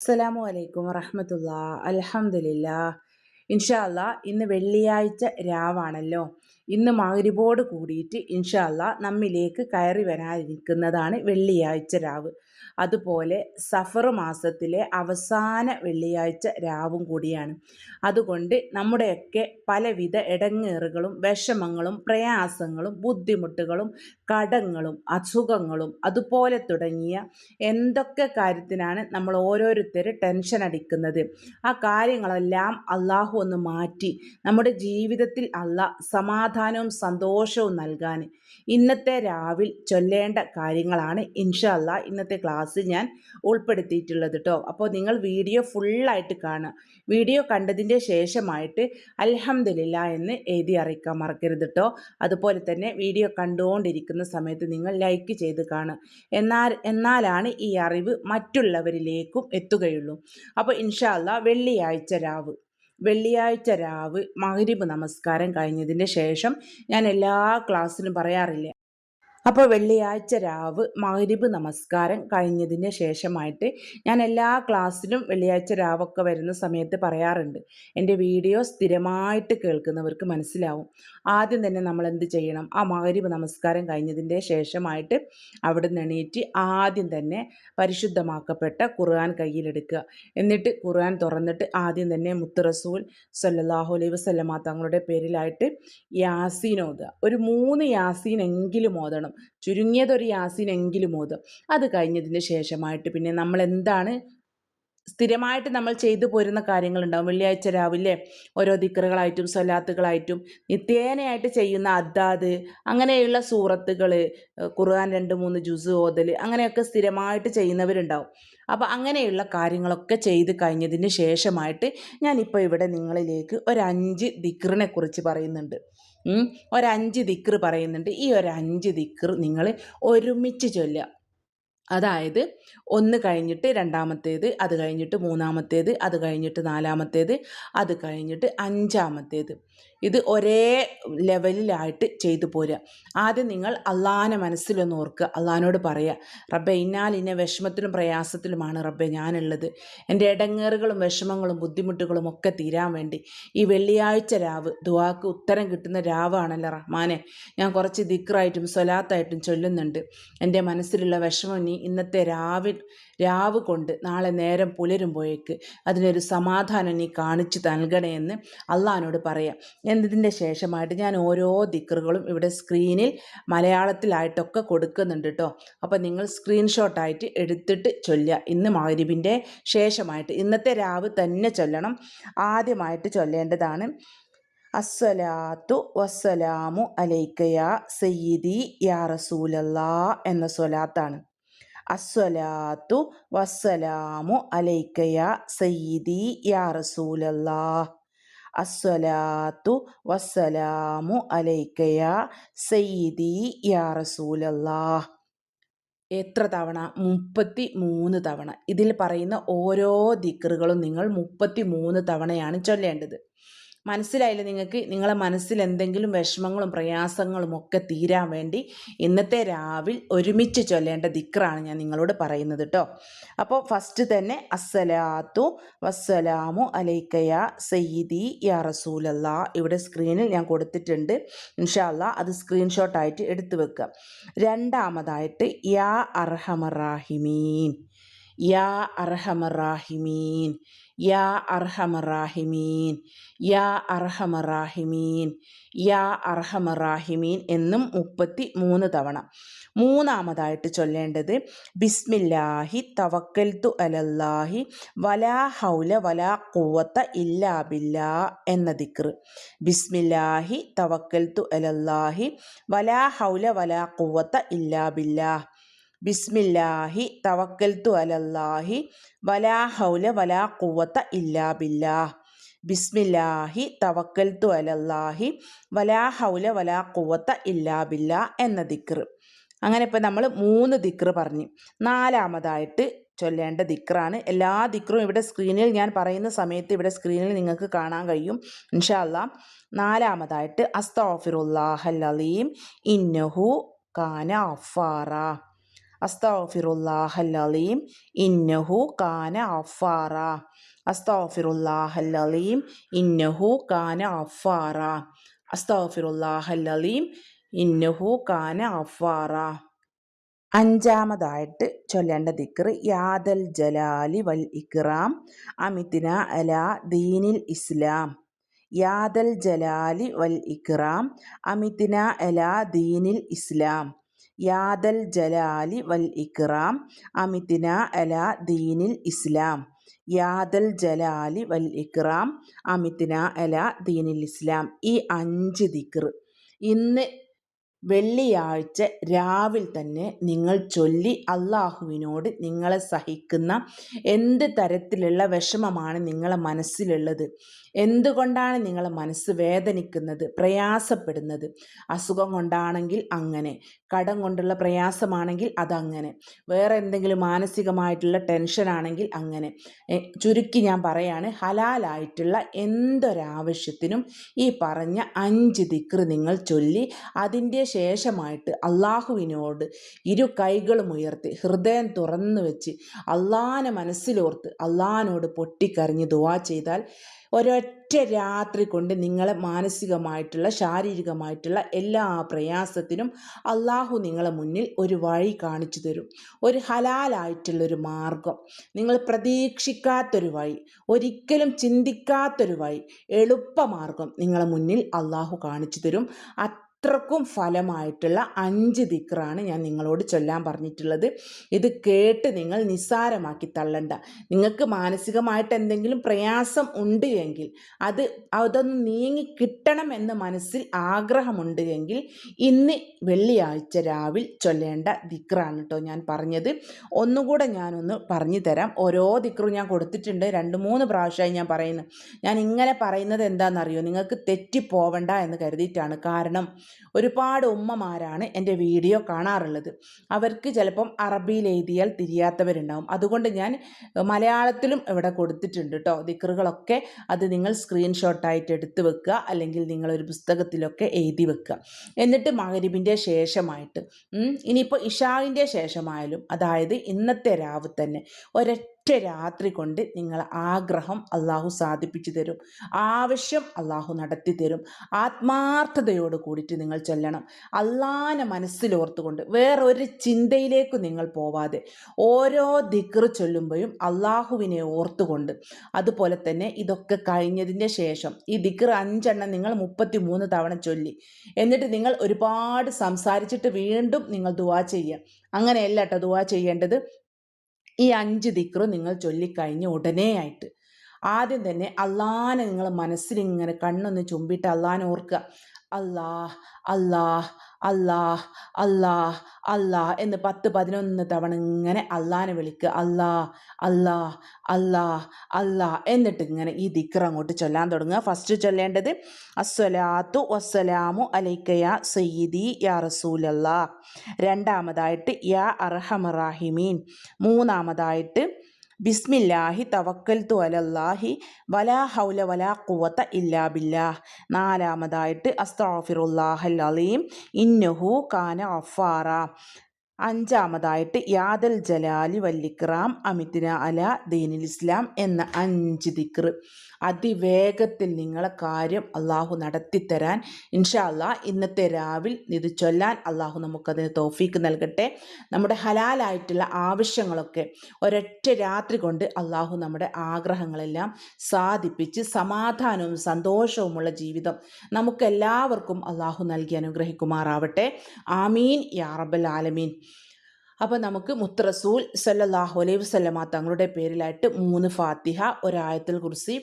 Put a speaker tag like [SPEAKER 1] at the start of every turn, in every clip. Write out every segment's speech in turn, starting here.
[SPEAKER 1] അസ്സലാമു അലൈക്കും വറഹമത്തുള്ള. അലഹമില്ല ഇൻഷാല്ല ഇന്ന് വെള്ളിയാഴ്ച രാവാണല്ലോ. ഇന്ന് മഗ്രിബോട് കൂടിയിട്ട് ഇൻഷാല്ല നമ്മിലേക്ക് കയറി വരാനിരിക്കുന്നതാണ് വെള്ളിയാഴ്ച രാവ്. അതുപോലെ സഫർ മാസത്തിലെ അവസാന വെള്ളിയാഴ്ച രാവും കൂടിയാണ്. അതുകൊണ്ട് നമ്മുടെയൊക്കെ പലവിധ ഇടങ്ങേറുകളും വിഷമങ്ങളും പ്രയാസങ്ങളും ബുദ്ധിമുട്ടുകളും കടങ്ങളും അസുഖങ്ങളും അതുപോലെ തുടങ്ങിയ എന്തൊക്കെ കാര്യത്തിനാണ് നമ്മൾ ഓരോരുത്തർ ടെൻഷൻ അടിക്കുന്നത്. ആ കാര്യങ്ങളെല്ലാം അള്ളാഹു ഒന്ന് മാറ്റി നമ്മുടെ ജീവിതത്തിൽ അല്ല സമാധാനവും സന്തോഷവും നൽകാൻ ഇന്നത്തെ രാവിൽ ചൊല്ലേണ്ട കാര്യങ്ങളാണ് ഇൻഷല്ല ഇന്നത്തെ ക്ലാസ്സിൽ ഞാൻ ഉൾപ്പെടുത്തിയിട്ടുള്ളത് കേട്ടോ അപ്പോൾ നിങ്ങൾ വീഡിയോ ഫുള്ളായിട്ട് കാണുക. വീഡിയോ കണ്ടതിന്റെ ശേഷമായിട്ട് അലഹമ്മദില്ല എന്ന് എഴുതി അറിയിക്കാൻ മറക്കരുത് കേട്ടോ അതുപോലെ തന്നെ വീഡിയോ കണ്ടുകൊണ്ടിരിക്കുന്ന സമയത്ത് നിങ്ങൾ ലൈക്ക് ചെയ്ത് കാണുക. എന്നാൽ എന്നാലാണ് ഈ അറിവ് മറ്റുള്ളവരിലേക്കും എത്തുകയുള്ളൂ. അപ്പോൾ ഇൻഷാല്ല വെള്ളിയാഴ്ച രാവ്. വെള്ളിയാഴ്ച രാവ് മഹരിബ് നമസ്കാരം കഴിഞ്ഞതിന്റെ ശേഷം ഞാൻ എല്ലാ ക്ലാസ്സിലും പറയാറില്ല. അപ്പോൾ വെള്ളിയാഴ്ച രാവ് മഗ്രിബ് നമസ്കാരം കഴിഞ്ഞതിന് ശേഷമായിട്ട് ഞാൻ എല്ലാ ക്ലാസ്സിലും വെള്ളിയാഴ്ച രാവൊക്കെ വരുന്ന സമയത്ത് പറയാറുണ്ട്. എന്റെ വീഡിയോ സ്ഥിരമായിട്ട് കേൾക്കുന്നവർക്ക് മനസ്സിലാവും. ആദ്യം തന്നെ നമ്മൾ എന്ത് ചെയ്യണം? ആ മഗ്രിബ് നമസ്കാരം കഴിഞ്ഞതിന്റെ ശേഷമായിട്ട് അവിടെ നിന്ന് എണീറ്റ് ആദ്യം തന്നെ പരിശുദ്ധമാക്കപ്പെട്ട ഖുർആൻ കയ്യിലെടുക്കുക. എന്നിട്ട് ഖുർആൻ തുറന്നിട്ട് ആദ്യം തന്നെ മുത്തറസൂൽ സല്ലാഹു അലൈ വസ്ലമ തങ്ങളുടെ പേരിലായിട്ട് യാസീൻ ഓതുക. ഒരു മൂന്ന് യാസീൻ എങ്കിലും ഓതണം. ചുരുങ്ങിയതൊരു യാസിനെങ്കിലും ഓതും. അത് കഴിഞ്ഞതിന് ശേഷമായിട്ട് പിന്നെ നമ്മൾ എന്താണ് സ്ഥിരമായിട്ട് നമ്മൾ ചെയ്തു പോരുന്ന കാര്യങ്ങളുണ്ടാവും. വെള്ളിയാഴ്ച രാവിലെ ഓരോ ദിക്കറുകളായിട്ടും സ്വലാത്തുകളായിട്ടും നിത്യേനയായിട്ട് ചെയ്യുന്ന അദ്ദാദ് അങ്ങനെയുള്ള സൂറത്തുകൾ ഖുർആൻ രണ്ട് മൂന്ന് ജുസ് ഓതൽ അങ്ങനെയൊക്കെ സ്ഥിരമായിട്ട് ചെയ്യുന്നവരുണ്ടാവും. അപ്പോൾ അങ്ങനെയുള്ള കാര്യങ്ങളൊക്കെ ചെയ്ത് കഴിഞ്ഞതിന് ശേഷമായിട്ട് ഞാനിപ്പോൾ ഇവിടെ നിങ്ങളിലേക്ക് ഒരു അഞ്ച് ദിക്റിനെ കുറിച്ച് പറയുന്നുണ്ട്. ഒരഞ്ച് ദിക്ർ പറയുന്നുണ്ട്. ഈ ഒരു അഞ്ച് ദിക്ർ നിങ്ങൾ ഒരുമിച്ച് ചൊല്ലുക. അതായത് ഒന്ന് കഴിഞ്ഞിട്ട് രണ്ടാമത്തേത് അത് കഴിഞ്ഞിട്ട് മൂന്നാമത്തേത് അത് കഴിഞ്ഞിട്ട് നാലാമത്തേത് അത് കഴിഞ്ഞിട്ട് അഞ്ചാമത്തേത്. ഇത് ഒരേ ലെവലിലായിട്ട് ചെയ്തു പോരുക. ആദ്യം നിങ്ങൾ അള്ളാഹാനെ മനസ്സിലൊന്ന് ഓർക്കുക. അള്ളഹാനോട് പറയുക റബ്ബെ ഇന്നാൽ ഇന്ന വിഷമത്തിലും പ്രയാസത്തിലുമാണ് റബ്ബെ ഞാനുള്ളത്. എന്റെ ഇടങ്ങേറുകളും വിഷമങ്ങളും ബുദ്ധിമുട്ടുകളും ഒക്കെ തീരാൻ വേണ്ടി ഈ വെള്ളിയാഴ്ച രാവ് ദുവാക്ക് ഉത്തരം കിട്ടുന്ന രാവാണല്ലോ റഹ്മാനെ. ഞാൻ കുറച്ച് ദിക്റായിട്ടും സ്വലാത്തായിട്ടും ചൊല്ലുന്നുണ്ട്. എന്റെ മനസ്സിലുള്ള വിഷമം നീ ഇന്നത്തെ രാവിൽ രാവ് കൊണ്ട് നാളെ നേരം പുലരുമ്പോഴേക്ക് അതിനൊരു സമാധാനം നീ കാണിച്ചു നൽകണേ എന്ന് അള്ളഹാനോട് പറയാം. എന്നതിന്റെ ശേഷമായിട്ട് ഞാൻ ഓരോ ദിക്കറുകളും ഇവിടെ സ്ക്രീനിൽ മലയാളത്തിലായിട്ടൊക്കെ കൊടുക്കുന്നുണ്ട് കേട്ടോ അപ്പോൾ നിങ്ങൾ സ്ക്രീൻഷോട്ടായിട്ട് എടുത്തിട്ട് ചൊല്ലുക. ഇന്ന് മകരിബിന്റെ ശേഷമായിട്ട് ഇന്നത്തെ രാവ് തന്നെ ചൊല്ലണം. ആദ്യമായിട്ട് ചൊല്ലേണ്ടതാണ് അസ്സലാത്തു വസ്സലാമു അലൈക്കയ സയ്യിദി യാ റസൂലല്ലാ എന്ന സ്വലാത്താണ്. അസ്സലാത്തു വസ്സലാമു അലൈക്കയ സയ്യിദി യാ റസൂലല്ലാ അസ്സലാത്തു വസ്സലാമു അലൈക്കയ സയ്യിദി യാ റസൂലല്ലാ എത്ര തവണ? മുപ്പത്തി മൂന്ന് തവണ. ഇതിൽ പറയുന്ന ഓരോ ദിക്കറുകളും നിങ്ങൾ മുപ്പത്തി മൂന്ന് തവണയാണ് ചൊല്ലേണ്ടത്. മനസ്സിലായില്ല നിങ്ങൾക്ക്? നിങ്ങളെ മനസ്സിൽ എന്തെങ്കിലും വിഷമങ്ങളും പ്രയാസങ്ങളും ഒക്കെ തീരാൻ വേണ്ടി ഇന്നത്തെ രാവിൽ ഒരുമിച്ച് ചൊല്ലേണ്ട ദിക്റാണ് ഞാൻ നിങ്ങളോട് പറയുന്നത് കേട്ടോ അപ്പോൾ ഫസ്റ്റ് തന്നെ അസ്സലാത്തു വസ്സലാമു അലൈക്കയ സയ്യിദി യാ റസൂലല്ല. ഇവിടെ സ്ക്രീനിൽ ഞാൻ കൊടുത്തിട്ടുണ്ട്. ഇൻഷാല്ല അത് സ്ക്രീൻഷോട്ടായിട്ട് എടുത്തു വെക്കുക രണ്ടാമതായിട്ട് യാ അർഹമറാഹിമീൻ യാ അർഹമറാഹിമീൻ യാ അർഹമറാഹിമീൻ യാ അർഹമറാഹിമീൻ യാ അർഹമറാഹിമീൻ എന്നും മുപ്പത്തി മൂന്ന് തവണ. മൂന്നാമതായിട്ട് ചൊല്ലേണ്ടത് ബിസ്മില്ലാഹി തവക്കൽത്തു അലല്ലാഹി വലാ ഹൗല വലാ കുവത്ത ഇല്ലാ ബില്ലാ എന്ന ദിക്ർ ബിസ്മില്ലാഹി തവക്കൽത്തു അലല്ലാഹി വലാ ഹൗല വലാ കുവത്ത ഇല്ലാ ബില്ലാ ബിസ്മില്ലാഹി തവക്കൽത്തു അലല്ലാഹി വലാ ഹൗല വലാ കുവത്ത ഇല്ലാ ബില്ലാ ബിസ്മില്ലാഹി തവക്കൽത്തു അലല്ലാഹി വലാ ഹൗല വലാ കുവത്ത ഇല്ലാ ബില്ലാ എന്ന ദിക്ർ അങ്ങനെ ഇപ്പം നമ്മൾ മൂന്ന് ദിക്ർ പറഞ്ഞു. നാലാമതായിട്ട് ചൊല്ലേണ്ട ദിക്റാണ്. എല്ലാ ദിക്റും ഇവിടെ സ്ക്രീനിൽ ഞാൻ പറയുന്ന സമയത്ത് ഇവിടെ സ്ക്രീനിൽ നിങ്ങൾക്ക് കാണാൻ കഴിയും. ഇൻഷാല്ല നാലാമതായിട്ട് അസ്താഫിറുല്ലാഹൽ അലീം ഇന്നഹു കാന അഫാറ അസ്തഗ്ഫിറുല്ലാഹൽ അലീം ഇന്നഹു കാന അഫാറ. അസ്തഗ്ഫിറുല്ലാഹൽ അലീം ഇന്നഹു കാന അഫാറ. അസ്തഗ്ഫിറുല്ലാഹൽ അലീം ഇന്നഹു കാന അഫാറ. അഞ്ചാമതായിട്ട് ചൊല്ലേണ്ട ദിക്ർ യാദൽ ജലാലി വൽ ഇക്റാം അമിത്തിന അല ദീനിൽ ഇസ്ലാം. യാദൽ ജലാലി വൽ ഇക്റാം അമിത്തിന അല ദീനിൽ ഇസ്ലാം. യാദൽ ജലാലി വൽ ഇക്റാം അമിതിന അല ദീനിൽ ഇസ്ലാം. യാദൽ ജലാലി വൽ ഇക്റാം അമിതിന അല ദീനിൽ ഇസ്ലാം. ഈ അഞ്ച് ദിക്ർ. ഇന്ന് വെള്ളിയാഴ്ച രാവിലെ തന്നെ നിങ്ങൾ ചൊല്ലി അള്ളാഹുവിനോട് നിങ്ങളെ സഹിക്കുന്ന എന്ത് തരത്തിലുള്ള വിഷമമാണ് നിങ്ങളെ മനസ്സിലുള്ളത്? എന്തുകൊണ്ടാണ് നിങ്ങളെ മനസ്സ് വേദനിക്കുന്നത് പ്രയാസപ്പെടുന്നത്? അസുഖം കൊണ്ടാണെങ്കിൽ അങ്ങനെ കടം കൊണ്ടുള്ള പ്രയാസമാണെങ്കിൽ അതങ്ങനെ വേറെ എന്തെങ്കിലും മാനസികമായിട്ടുള്ള ടെൻഷനാണെങ്കിൽ അങ്ങനെ. ചുരുക്കി ഞാൻ പറയാണ് ഹലാലായിട്ടുള്ള എന്തൊരാവശ്യത്തിനും ഈ പറഞ്ഞ അഞ്ച് ദിക്ർ നിങ്ങൾ ചൊല്ലി അതിന്റെ ശേഷമായിട്ട് അള്ളാഹുവിനോട് ഇരു കൈകളും ഉയർത്തി ഹൃദയം തുറന്നു വെച്ച് അള്ളാഹാനെ മനസ്സിലോർത്ത് അള്ളാഹാനോട് പൊട്ടിക്കറിഞ്ഞ് ദുവാ ചെയ്താൽ ഒരൊറ്റ രാത്രി കൊണ്ട് നിങ്ങളെ മാനസികമായിട്ടുള്ള ശാരീരികമായിട്ടുള്ള എല്ലാ പ്രയാസത്തിനും അള്ളാഹു നിങ്ങളെ മുന്നിൽ ഒരു വഴി കാണിച്ചു തരും. ഒരു ഹലാലായിട്ടുള്ളൊരു മാർഗം നിങ്ങൾ പ്രതീക്ഷിക്കാത്തൊരു വഴി ഒരിക്കലും ചിന്തിക്കാത്തൊരു വഴി എളുപ്പമാർഗം നിങ്ങളെ മുന്നിൽ അള്ളാഹു കാണിച്ചു തരും. അത്രക്കും ഫലമായിട്ടുള്ള അഞ്ച് ദിക്റാണ് ഞാൻ നിങ്ങളോട് ചൊല്ലാൻ പറഞ്ഞിട്ടുള്ളത്. ഇത് കേട്ട് നിങ്ങൾ നിസ്സാരമാക്കി തള്ളണ്ട. നിങ്ങൾക്ക് മാനസികമായിട്ട് എന്തെങ്കിലും പ്രയാസം ഉണ്ട് എങ്കിൽ അത് അതൊന്ന് നീങ്ങി കിട്ടണം എന്ന് മനസ്സിൽ ആഗ്രഹമുണ്ട് എങ്കിൽ ഇന്ന് വെള്ളിയാഴ്ച രാവിൽ ചൊല്ലേണ്ട ദിക്റാണ് കേട്ടോ ഞാൻ പറഞ്ഞത്. ഒന്നുകൂടെ ഞാനൊന്ന് പറഞ്ഞു തരാം. ഓരോ ദിക്റും ഞാൻ കൊടുത്തിട്ടുണ്ട്. രണ്ട് മൂന്ന് പ്രാവശ്യമായി ഞാൻ പറയുന്നു. ഞാൻ ഇങ്ങനെ പറയുന്നത് എന്താണെന്നറിയോ? നിങ്ങൾക്ക് തെറ്റിപ്പോവണ്ട എന്ന് കരുതിയിട്ടാണ്. കാരണം ഒരുപാട് ഉമ്മമാരാണ് എന്റെ വീഡിയോ കാണാറുള്ളത്. അവർക്ക് ചിലപ്പം അറബിയിൽ എഴുതിയാൽ തിരിയാത്തവരുണ്ടാവും. അതുകൊണ്ട് ഞാൻ മലയാളത്തിലും ഇവിടെ കൊടുത്തിട്ടുണ്ട് കേട്ടോ ദിക്കറുകളൊക്കെ അത് നിങ്ങൾ സ്ക്രീൻഷോട്ടായിട്ട് എടുത്ത് വെക്കുക. അല്ലെങ്കിൽ നിങ്ങളൊരു പുസ്തകത്തിലൊക്കെ എഴുതി വെക്കുക. എന്നിട്ട് മകരിബിന്റെ ശേഷമായിട്ട് ഇനിയിപ്പോൾ ഇഷാവിന്റെ ശേഷമായാലും അതായത് ഇന്നത്തെ രാവ് തന്നെ ഒരൊറ്റ ഒറ്റ രാത്രി കൊണ്ട് നിങ്ങൾ ആഗ്രഹം അള്ളാഹു സാധിപ്പിച്ചു തരും. ആവശ്യം അള്ളാഹു നടത്തി തരും. ആത്മാർത്ഥതയോട് കൂടിയിട്ട് നിങ്ങൾ ചെല്ലണം. അള്ളാനെ മനസ്സിലോർത്തുകൊണ്ട് വേറൊരു ചിന്തയിലേക്ക് നിങ്ങൾ പോവാതെ ഓരോ ദിക്ർ ചൊല്ലുമ്പോഴും അള്ളാഹുവിനെ ഓർത്തുകൊണ്ട് അതുപോലെ തന്നെ ഇതൊക്കെ കഴിഞ്ഞതിന്റെ ശേഷം ഈ ദിക്ർ അഞ്ചെണ്ണം നിങ്ങൾ മുപ്പത്തി മൂന്ന് തവണ ചൊല്ലി. എന്നിട്ട് നിങ്ങൾ ഒരുപാട് സംസാരിച്ചിട്ട് വീണ്ടും നിങ്ങൾ ദുവാ ചെയ്യുക. അങ്ങനെയല്ല കേട്ടോ ദുവാ ചെയ്യേണ്ടത്. ഈ അഞ്ച് ദിക്റും നിങ്ങൾ ചൊല്ലിക്കഴിഞ്ഞ് ഉടനെയായിട്ട് ആദ്യം തന്നെ അള്ളാനെ നിങ്ങൾ മനസ്സിലിങ്ങനെ കണ്ണൊന്ന് ചുമ്പിട്ട് അള്ളാനെ ഓർക്കുക. അല്ലാഹ് അല്ലാഹ് അല്ലാഹ് അല്ലാഹ് അല്ലാ എന്ന് പത്ത് പതിനൊന്ന് തവണ ഇങ്ങനെ അള്ളാനെ വിളിക്കുക. അല്ലാഹ് അല്ലാഹ് അല്ലാഹ് അല്ലാ എന്നിട്ട് ഇങ്ങനെ ഈ ദിക്ർ അങ്ങോട്ട് ചൊല്ലാൻ തുടങ്ങുക. ഫസ്റ്റ് ചൊല്ലേണ്ടത് അസ്വലാത്തു വസ്സലാമു അലൈക്കയ സയ്യിദി യാ റസൂലല്ലാ രണ്ടാമതായിട്ട് യാ അർഹമറാഹിമീൻ മൂന്നാമതായിട്ട് ബിസ്മില്ലാഹി തവക്കൽത്തു അലല്ലാഹി വലാ ഹൗല വലാ കുവത്ത ഇല്ലാ ബില്ലാഹ്. നാലാമതായിട്ട് അസ്താഫിറുല്ലാഹൽ അലീം ഇന്നഹു കാന അഫാറ അഞ്ചാമതായിട്ട് യാദൽ ജലാലി വല്ലിക്രാം അമിത്തിന അല ദീനിൽ ഇസ്ലാം എന്ന അഞ്ച് ദിക്ർ അതിവേഗത്തിൽ നിങ്ങളെ കാര്യം അള്ളാഹു നടത്തിത്തരാൻ. ഇൻഷാ അള്ളാഹ് ഇന്നത്തെ രാവിൽ ഇത് ചൊല്ലാൻ അള്ളാഹു നമുക്കതിന് തോഫീക്ക് നൽകട്ടെ. നമ്മുടെ ഹലാലായിട്ടുള്ള ആവശ്യങ്ങളൊക്കെ ഒരൊറ്റ രാത്രി കൊണ്ട് അള്ളാഹു നമ്മുടെ ആഗ്രഹങ്ങളെല്ലാം സാധിപ്പിച്ച് സമാധാനവും സന്തോഷവുമുള്ള ജീവിതം നമുക്കെല്ലാവർക്കും അള്ളാഹു നൽകി അനുഗ്രഹിക്കുമാറാവട്ടെ. ആമീൻ. യാറബൽ ആലമീൻ. അപ്പോൾ നമുക്ക് മുത്തറസൂൽ സല്ലാഹു അലൈഹി വസ്ലമ തങ്ങളുടെ പേരിലായിട്ട് മൂന്ന് ഫാത്തിഹ ഒരായത്തിൽ കുറിച്ച്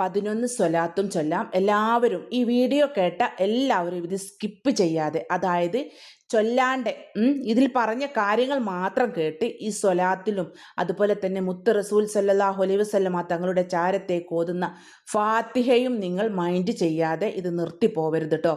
[SPEAKER 1] പതിനൊന്ന് സ്വലാത്തും ചൊല്ലാം. എല്ലാവരും ഈ വീഡിയോ കേട്ട എല്ലാവരും ഇത് സ്കിപ്പ് ചെയ്യാതെ. അതായത് ചൊല്ലാണ്ട് ഇതിൽ പറഞ്ഞ കാര്യങ്ങൾ മാത്രം കേട്ട് ഈ സ്വലാത്തിലും അതുപോലെ തന്നെ മുത്ത് റസൂൽ സല്ലാഹു അലൈഹി സല്ലമ തങ്ങളുടെ ചാരത്തെ കോതുന്ന ഫാത്തിഹയും നിങ്ങൾ മൈൻഡ് ചെയ്യാതെ ഇത് നിർത്തി പോവരുത് കേട്ടോ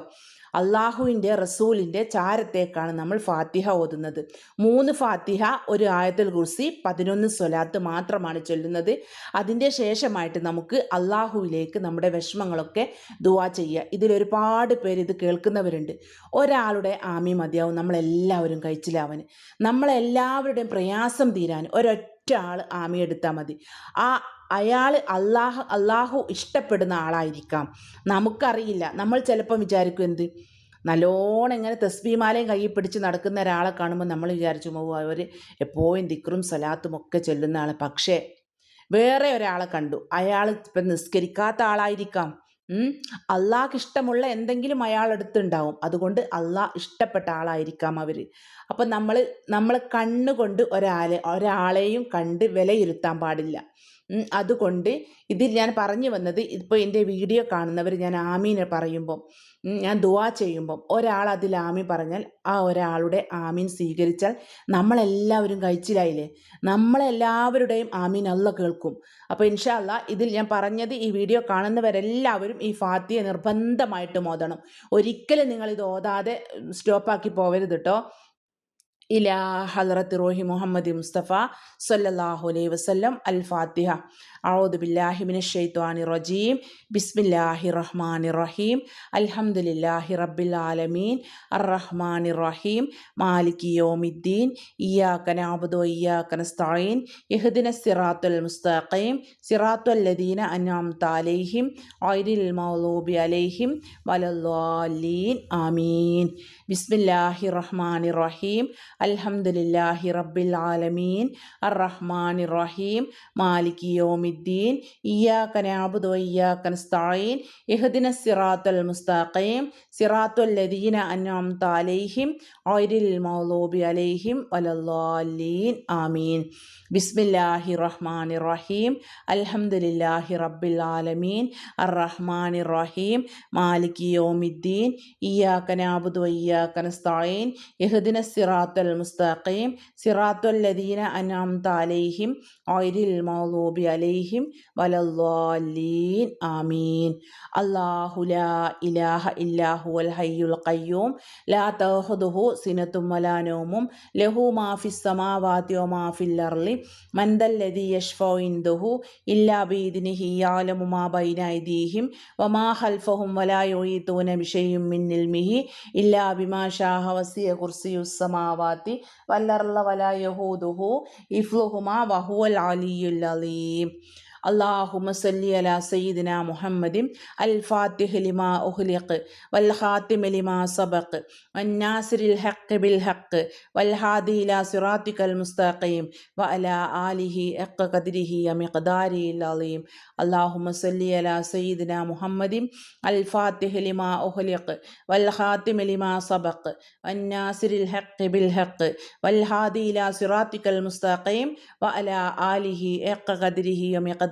[SPEAKER 1] അള്ളാഹുവിന്റെ റസൂലിന്റെ ചാരത്തേക്കാണ് നമ്മൾ ഫാത്തിഹ ഓതുന്നത്. മൂന്ന് ഫാത്തിഹ ഒരു ആയത്തുൽ കുർസി പതിനൊന്ന് സ്വലാത്ത് മാത്രമാണ് ചൊല്ലുന്നത്. അതിന്റെ ശേഷമായിട്ട് നമുക്ക് അള്ളാഹുവിലേക്ക് നമ്മുടെ വിഷമങ്ങളൊക്കെ ദുവാ ചെയ്യുക. ഇതിലൊരുപാട് പേര് ഇത് കേൾക്കുന്നവരുണ്ട്. ഒരാളുടെ ആമി മതിയാവും നമ്മളെല്ലാവരും കഴിച്ചിലാവാൻ. നമ്മളെല്ലാവരുടെയും പ്രയാസം തീരാൻ. ഒരൊറ്റ ആൾ ആമി എടുത്താൽ മതി. ആ അയാൾ അള്ളാഹ് അള്ളാഹു ഇഷ്ടപ്പെടുന്ന ആളായിരിക്കാം. നമുക്കറിയില്ല. നമ്മൾ ചിലപ്പം വിചാരിക്കും എന്ത്? നല്ലോണം ഇങ്ങനെ തസ്ബീമാലയും കയ്യിൽ പിടിച്ച് നടക്കുന്ന ഒരാളെ കാണുമ്പോൾ നമ്മൾ വിചാരിച്ചു പോകും അവർ എപ്പോഴും ദിക്റും സലാത്തും ഒക്കെ ചൊല്ലുന്ന ആൾ പക്ഷേ വേറെ ഒരാളെ കണ്ടു. അയാൾ ഇപ്പം നിസ്കരിക്കാത്ത ആളായിരിക്കാം. അള്ളാഹ്ക്ക് ഇഷ്ടമുള്ള എന്തെങ്കിലും അയാൾ അടുത്തുണ്ടാവും. അതുകൊണ്ട് അള്ളാഹ് ഇഷ്ടപ്പെട്ട ആളായിരിക്കാം അവർ. അപ്പം നമ്മൾ നമ്മൾ കണ്ണുകൊണ്ട് ഒരാളെ ഒരാളെയും കണ്ട് വിലയിരുത്താൻ പാടില്ല. അതുകൊണ്ട് ഇതിൽ ഞാൻ പറഞ്ഞു വന്നത് ഇപ്പോൾ എന്റെ വീഡിയോ കാണുന്നവർ ഞാൻ ആമീൻ പറയുമ്പം ഞാൻ ദുവാ ചെയ്യുമ്പം ഒരാൾ അതിൽ ആമീൻ പറഞ്ഞാൽ ആ ഒരാളുടെ ആമീൻ സ്വീകരിച്ചാൽ നമ്മളെല്ലാവരും കഴിച്ചിലായില്ലേ? നമ്മളെല്ലാവരുടെയും ആമീൻ അല്ല കേൾക്കും. അപ്പോൾ ഇൻഷാല്ല ഇതിൽ ഞാൻ പറഞ്ഞത് ഈ വീഡിയോ കാണുന്നവരെല്ലാവരും ഈ ഫാത്തിയെ നിർബന്ധമായിട്ട് ഓതണം. ഒരിക്കലും നിങ്ങൾ ഇത് ഓതാതെ സ്റ്റോപ്പാക്കി പോവരുത് കേട്ടോ ഇലാ ഹലറത്ത് റോഹി മുഹമ്മദ് മുസ്തഫ സല്ലല്ലാഹു അലൈഹി വസല്ലം അൽ ഫാത്തിഹ അഊദു ബില്ലാഹി മിനശ് ഷൈത്വാനിർ റജീം. ബിസ്മില്ലാഹി റഹ്മാനിർ റഹീം. അൽഹംദുലില്ലാഹി റബ്ബിൽ ആലമീൻ. അർറഹ്മാനിർ റഹീം. മാലികി യൗമിദ്ദീൻ. ഇയ്യാക നഅബുദു ഇയ്യാക നസ്തഈൻ. ഇഹ്ദിനസ് സിറാത്തുൽ മുസ്തഖീം. സിറാത്തുൽ ലദീന അൻഅംത അലൈഹിം. ഗൈറിൽ മഗ്ദൂബി അലൈഹിം. വലദ്ദാലീൻ ആമീൻ. ബിസ്മില്ലാഹിർ റഹ്മാനിർ റഹീം. അൽഹംദുലില്ലാഹി റബ്ബിൽ ആലമീൻ. അർറഹ്മാനിർ റഹീം മാലികി യോമിദ്ദീൻ. ഇയാക്കൻ ആബുദ് വയ്യാക്കൻ നസ്തഈൻ. ഇഹ്ദിനസ് സിറാത്തുൽ മുസ്താഖീം. സിറാത്തുൽ ലദീന അന്നാം താലൈഹിം ഗൈറിൽ മഗ്ദൂബി അലൈഹിം. വലല്ലാലീൻ ആമീൻ. ബിസ്മില്ലാഹി റഹ്മാൻ റഹീം അൽഹംദുലില്ലാഹി റബ്ബിൽ ആലമീൻ. അർറഹ്മാനി റഹീം മാലികി യോമിദ്ദീൻ. ഇയാക്കൻ ആബുദ് വയ്യാക്കൻ നസ്തഈൻ. ഇഹ്ദിന സിറാത്തുൽ മുസ്തഖീം സിറാത്തുല്ലദീന ലദീന അൻഅംത അലൈഹിം ഗൈറിൽ മഗ്ദൂബി അലൈഹിം വലദ്ദാലീൻ ആമീൻ അള്ളാഹു ലാ ഇലാഹ ഇല്ലാഹു അൽ ഹയ്യുൽ ഖയ്യൂം ലാ തഹുദുഹു സിനത്തും വലാനോമും ലഹു മാ സമാവാത്തി ഒ മാഫിൽ അർളി മന്ദല്ലതി യഷ്ഫൗ ഇൻദുഹു ഇല്ലാ ബീദിനിഹി യാലമു മാ ബൈനൈദീഹിം വമാ ഹൽഫഹും വലാ യുഈതൂന ബിശൈഇൻ മിൻ ഇൽമിഹി ഇല്ലാ ബിമാ ഷാഹ വസിയ കുർസിയുസ് സമാവാതി വല്ലറുള്ള വലാ യഹൂദുഹു ഇഫ്ലുഹുമാ വഹുവൽ അലിയുൽ അലീം അള്ളാഹുമ സല്ലി അല സയ്യിദിന മുഹമ്മദിം അൽ ഫാത്തിഹ് ലിമാ ഉഹ്ലിഖ് വൽ ഖാത്തിമ ലിമാ സബഖ് വന്നാസിരിൽ ഹഖ് ബിൽ ഹഖ് വൽ ഹാദി ഇല സിറാത്തിക്കൽ മുസ്തഖീം വ അല ആലിഹി എക്ക കദിരിഹി അമിഖ്ദാരി അലീം. അള്ളാഹുമ സല്ലി അല സയ്യിദിന മുഹമ്മദിം അൽ ഫാത്തിഹ് ലിമാ ഉഹ്ലിഖ് വൽ ഖാത്തിമ ലിമാ സബഖ് വന്നാസിരിൽ ഹഖ് ബിൽ ഹഖ് വൽ ഹാദി ഇല സിറാത്തിക്കൽ മുസ്തഖീം വ അല ആലിഹി എക്ക കദിരിഹി അമിഖ്ദാരി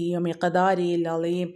[SPEAKER 1] يومي قداري لالي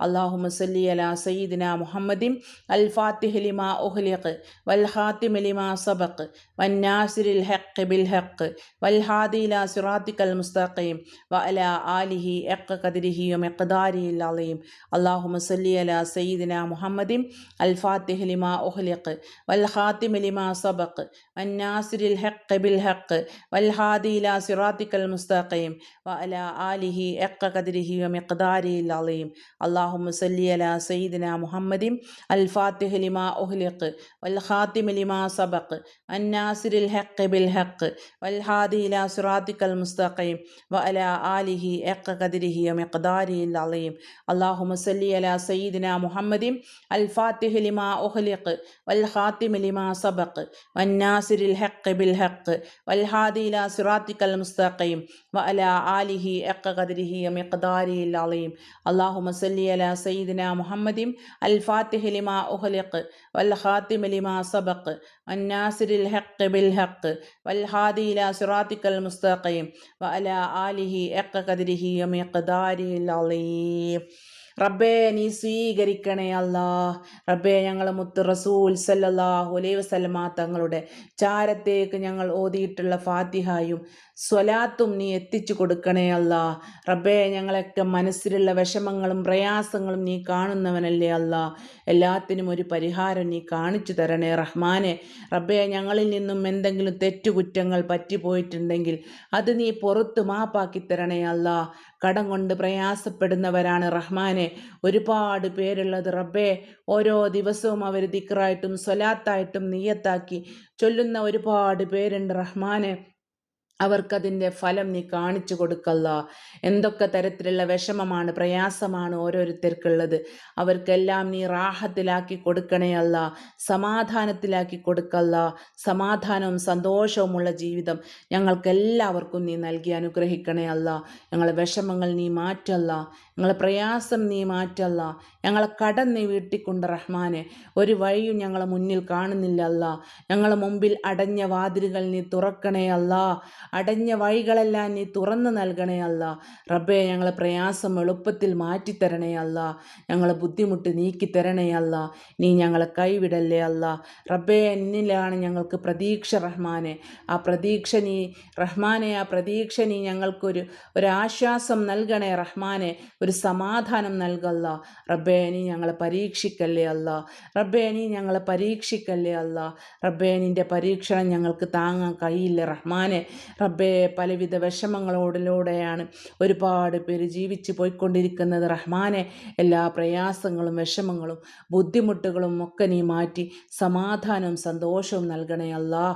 [SPEAKER 1] അള്ളാഹു മുസല്ലി അല സയ്യിദിന മുഹമ്മദിം അൽ ഫാത്തിഹലിമ ഉഹ്ലിഖ് വൽ ഹാത്തിമലിമ സബഖ് വന്നാസിരിൽ ഹക്ക് ബിൽ ഹക്ക് വൽ ഹാദില സിറാത്തിക്കൽ മുസ്തഖീം വ അല ആലിഹി എക്ക് കതിരിഹിയും എക്കദാരിയിൽ അലയും അള്ളാഹു മുസല്ലി അല സയ്യിദിന മുഹമ്മദിം അൽ ഫാത്തിഹലിമ ഉഹ്ലിഖ് വൽ ഹാത്തിമലിമ സബഖ് വന്നാസിരിൽ ഹക്ക് ബിൽ ഹക്ക് വൽ ഹാദില സിറാത്തിക്കൽ മുസ്തഖീം വ അല ആലിഹി എക്ക കതിരിഹിയും എക്കദാരിയിൽ അലയും അള്ളാഹു അള്ളാഹു മുസല്ലി അല സയ്യിദിന മുഹമ്മദിം അൽ ഫാത്തിഹ് ലിമ ഉഹ്ലിഖ് വൽ ഖാത്തിമ ലിമ സബഖ് അന്നാസിരിൽ ഹഖ് ബിൽ ഹഖ് വൽ ഹാദി ഇല സുറാത്തിക്കൽ മുസ്തഖീം വ അല ആലിഹി എക്ക കദിരിഹി മിഖ്ദാരി അലീം അള്ളാഹു മുസല്ലി അല സയ്യിദിന മുഹമ്മദിം അൽ ഫാത്തിഹ് ലിമ ഉഹ്ലിഖ് വൽ ഖാത്തിമ ലിമ സബഖ് വന്നാസിരിൽ ഹഖ് ബിൽ ഹഖ് വൽ ഹാദി ഇല സുറാത്തിക്കൽ മുസ്തഖീം വ അല ആലിഹി എക്ക കദിരിഹി മിഖ്ദാരി അലീം അള്ളാഹു മുസല്ലി അല സയ്യിദിന മുഹമ്മദിം അൽ ഫാത്തിഹലിമ ഉഹലിഖ് വൽ ഖാത്തിമ ലിമ സബഖ് നാസിരിൽ ഹഖ് ബിൽ ഹഖ് വൽ ഹാദി ഇല സിറാത്തിക്കൽ മുസ്തഖീം വ അല ആലിഹി എക്ക കദിരിഹി വമിഖ്ദാരി അലീം റബ്ബേ നീ സ്വീകരിക്കണേ അല്ലാ റബ്ബേ ഞങ്ങൾ മുത്ത് റസൂൽ സല്ലാഹു അലൈവ് സലമാ തങ്ങളുടെ ചാരത്തേക്ക് ഞങ്ങൾ ഓതിയിട്ടുള്ള ഫാത്തിഹായും സ്വലാത്തും നീ എത്തിച്ചു കൊടുക്കണേ അല്ല. റബ്ബേ ഞങ്ങളൊക്കെ മനസ്സിലുള്ള വിഷമങ്ങളും പ്രയാസങ്ങളും നീ കാണുന്നവനല്ലേ അല്ല. എല്ലാത്തിനും ഒരു പരിഹാരം നീ കാണിച്ചു തരണേ റഹ്മാനെ. റബ്ബേ ഞങ്ങളിൽ നിന്നും എന്തെങ്കിലും തെറ്റുകുറ്റങ്ങൾ പറ്റിപ്പോയിട്ടുണ്ടെങ്കിൽ അത് നീ പുറത്ത് മാപ്പാക്കി തരണേ അല്ല. കടം കൊണ്ട് പ്രയാസപ്പെടുന്നവരാണ് റഹ്മാനെ. ഒരുപാട് പേരുള്ളത് റബ്ബേ ഓരോ ദിവസവും അവർ ദിക്റായിട്ടും സ്വലാത്തായിട്ടും നീയത്താക്കി ചൊല്ലുന്ന ഒരുപാട് പേരുണ്ട് റഹ്മാനെ. അവർക്കതിന്റെ ഫലം നീ കാണിച്ചു കൊടുക്കല്ല. എന്തൊക്കെ തരത്തിലുള്ള വിഷമമാണ് പ്രയാസമാണ് ഓരോരുത്തർക്കുള്ളത്. അവർക്കെല്ലാം നീ റാഹത്തിലാക്കി കൊടുക്കണേ അല്ല. സമാധാനത്തിലാക്കി കൊടുക്കല്ല. സമാധാനവും സന്തോഷവുമുള്ള ജീവിതം ഞങ്ങൾക്കെല്ലാവർക്കും നീ നൽകി അനുഗ്രഹിക്കണേ അല്ല. ഞങ്ങളെ വിഷമങ്ങൾ നീ മാറ്റല്ല. ഞങ്ങളെ പ്രയാസം നീ മാറ്റല്ല. ഞങ്ങളെ കടം നീ വീട്ടിക്കൊണ്ട് റഹ്മാനെ. ഒരു വഴിയും ഞങ്ങളെ മുന്നിൽ കാണുന്നില്ല അല്ല. ഞങ്ങളെ മുമ്പിൽ അടഞ്ഞ വാതിലുകൾ നീ തുറക്കണേ അല്ല. അടഞ്ഞ വഴികളെല്ലാം നീ തുറന്നു നൽകണേ അല്ല. റബ്ബേ ഞങ്ങളെ പ്രയാസം എളുപ്പത്തിൽ മാറ്റിത്തരണേ അല്ല. ഞങ്ങളെ ബുദ്ധിമുട്ട് നീക്കി തരണേ അല്ല. നീ ഞങ്ങളെ കൈവിടല്ലേ അല്ല. റബ്ബേ എന്നിലാണ് ഞങ്ങൾക്ക് പ്രതീക്ഷ റഹ്മാനെ. ആ പ്രതീക്ഷ നീ റഹ്മാനെ ആ പ്രതീക്ഷ നീ ഞങ്ങൾക്കൊരു ഒരാശ്വാസം നൽകണേ റഹ്മാനെ. ഒരു സമാധാനം നൽകല്ല റബ്ബേ നീ ഞങ്ങളെ പരീക്ഷിക്കല്ലേ അല്ല? റബ്ബേനി ഞങ്ങളെ പരീക്ഷിക്കല്ലേ അല്ല? റബ്ബേ നിന്റെ പരീക്ഷണം ഞങ്ങൾക്ക് താങ്ങാൻ കഴിയില്ല റഹ്മാനെ. റബ്ബേ പലവിധ വിഷമങ്ങളോടിലൂടെയാണ് ഒരുപാട് പേര് ജീവിച്ച് പോയിക്കൊണ്ടിരിക്കുന്നത് റഹ്മാനെ. എല്ലാ പ്രയാസങ്ങളും വിഷമങ്ങളും ബുദ്ധിമുട്ടുകളും ഒക്കെ നീ മാറ്റി സമാധാനവും സന്തോഷവും നൽകണേ അല്ലാ.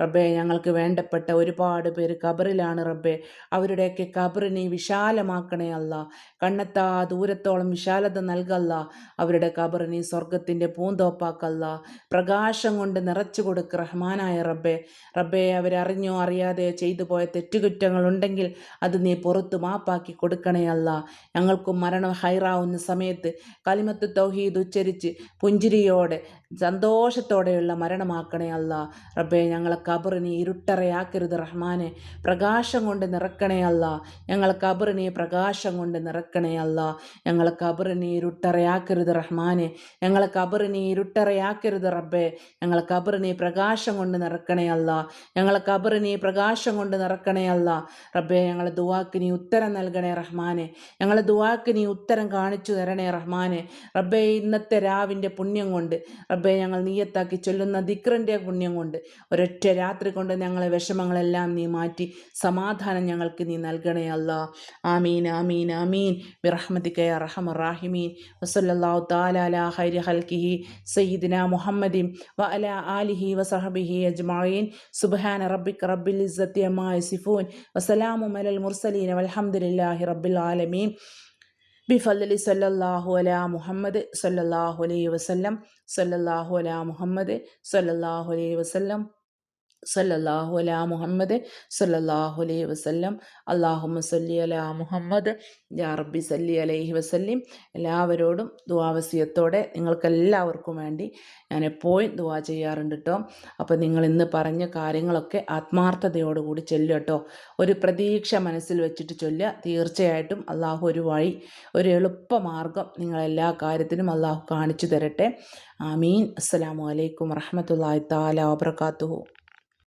[SPEAKER 1] റബ്ബേ ഞങ്ങൾക്ക് വേണ്ടപ്പെട്ട ഒരുപാട് പേര് കബറിലാണ് റബ്ബേ. അവരുടെയൊക്കെ കബറിനെ വിശാലമാക്കണേ അല്ല. കണ്ണെത്താ ദൂരത്തോളം വിശാലത നൽകല്ല. അവരുടെ കബറിനെ സ്വർഗത്തിന്റെ പൂന്തോപ്പാക്കല്ല. പ്രകാശം കൊണ്ട് നിറച്ചു കൊടുക്ക് റഹ്മാനായ റബ്ബേ. റബ്ബേ അവരറിഞ്ഞോ അറിയാതെ ചെയ്തു പോയ തെറ്റുകുറ്റങ്ങളുണ്ടെങ്കിൽ അത് നീ പുറത്തു മാപ്പാക്കി കൊടുക്കണേ അല്ല. ഞങ്ങൾക്കും മരണം ഹൈറാവുന്ന സമയത്ത് കലിമത്ത് തൗഹീദ് ഉച്ചരിച്ച് പുഞ്ചിരിയോടെ സന്തോഷത്തോടെയുള്ള മരണമാക്കണേ അല്ല. റബ്ബെ ഞങ്ങളെ കബറിനെ ഇരുട്ടറയാക്കരുത് റഹ്മാനെ. പ്രകാശം കൊണ്ട് നിറക്കണേ അല്ല. ഞങ്ങളെ കബറിനെ പ്രകാശം കൊണ്ട് നിറക്കണേ അല്ല. ഞങ്ങളെ കബറിനെ ഇരുട്ടറയാക്കരുത് റഹ്മാനെ. ഞങ്ങളെ കബറിനെ ഇരുട്ടറയാക്കരുത് റബ്ബെ. ഞങ്ങളെ കബറിനെ പ്രകാശം കൊണ്ട് നിറക്കണേ അല്ല. ഞങ്ങളെ കബറിനെ പ്രകാശം കൊണ്ട് നിറക്കണേ അല്ല. റബ്ബെ ഞങ്ങളെ ദുവാക്ക് നീ ഉത്തരം നൽകണേ റഹ്മാനെ. ഞങ്ങളെ ദുവാക്ക് നീ ഉത്തരം കാണിച്ചു തരണേ റഹ്മാനെ. റബ്ബെ ഇന്നത്തെ രാവിന്റെ പുണ്യം കൊണ്ട്. റബ്ബെ ഞങ്ങൾ നീയത്താക്കി ചൊല്ലുന്ന ദിക്രന്റെ പുണ്യം കൊണ്ട് ഒരൊറ്റ രാത്രി കൊണ്ട് ഞങ്ങളെ വിഷമങ്ങളെല്ലാം നീ മാറ്റി സമാധാനം ഞങ്ങൾക്ക് നീ നൽകണേ അല്ല. ആമീൻ ആമീൻ ആമീൻ. ബിറഹ്മദിക്കയ റഹമറാഹിമീൻ വസല്ലാഹു താലാല ഹൈരി ഹൽക്കിഹി സയ്യിദിന മുഹമ്മദിൻ വ അല ആലിഹി വസഹബിഹി അജ്മായീൻ സുബാൻ റബ്ബിക് റബ്ബിൽ ഇസ്സത്തി അമ്മാ സിഫൂൻ വസലാമു മലൽ മുർസലീൻ വൽഹംദുലില്ലാഹി റബ്ബിൽ ആലമീൻ. ബിഫല്ലി സല്ലാഹു അലാ മുഹമ്മദ് സല്ലല്ലാഹു അലൈ വസല്ലം സല്ലല്ലാഹു അലാ മുഹമ്മദ് സല്ലല്ലാഹു അലൈ വസല്ലം. സല്ലല്ലാഹു അലാ മുഹമ്മദ് സല്ലല്ലാഹു അലൈഹി വസല്ലം. അള്ളാഹുമ്മ സല്ലി അലാ മുഹമ്മദ്. യാ റബ്ബി സല്ലി അലൈഹി വസല്ലിം. എല്ലാവരോടും ദുവാവസ്യത്തോടെ നിങ്ങൾക്കെല്ലാവർക്കും വേണ്ടി ഞാൻ എപ്പോഴും ദുവാ ചെയ്യാറുണ്ട് കേട്ടോ അപ്പോൾ നിങ്ങൾ ഇന്ന് പറഞ്ഞ കാര്യങ്ങളൊക്കെ ആത്മാർത്ഥതയോടുകൂടി ചൊല്ലുക കേട്ടോ ഒരു പ്രതീക്ഷ മനസ്സിൽ വെച്ചിട്ട് ചൊല്ലുക. തീർച്ചയായിട്ടും അള്ളാഹു ഒരു വഴി ഒരു എളുപ്പമാർഗം നിങ്ങളെല്ലാ കാര്യത്തിനും അള്ളാഹു കാണിച്ചു തരട്ടെ. ആമീൻ. അസ്സലാമു അലൈക്കും വറഹമത്തല്ലാ താല വാബർക്കാത്തു